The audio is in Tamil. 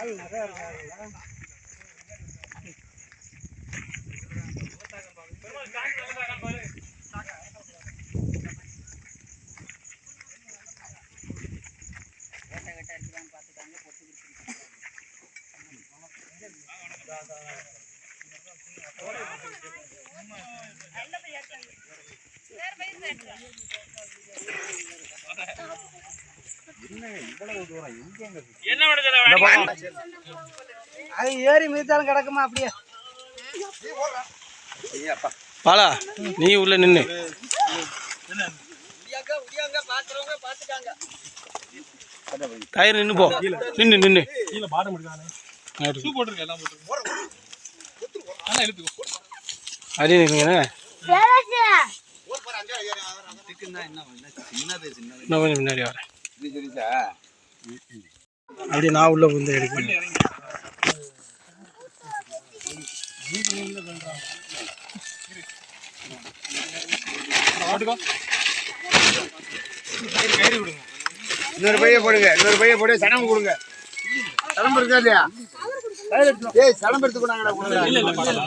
ஆள் நிறையா இருக்காங்களா நல்ல பையன் வேறு அது ஏறி மிதித்தாலும் கிடக்குமா அப்படியே? பாலா நீ உள்ள நின்று டயர் நின்று போ. நின்று நின்று அடி நிற்குங்க இன்னும் கொஞ்சம் முன்னாடி வரேன். அப்படியே நான் உள்ள வந்து எடுக்கிறேன் இன்னொரு பைய போடுங்க இன்னொரு பைய போட்டு சடம் கொடுங்க. சடம் இருக்கா இல்லையா? ஏய் சடம் எடுத்து கொண்டாங்கடா கொடுங்க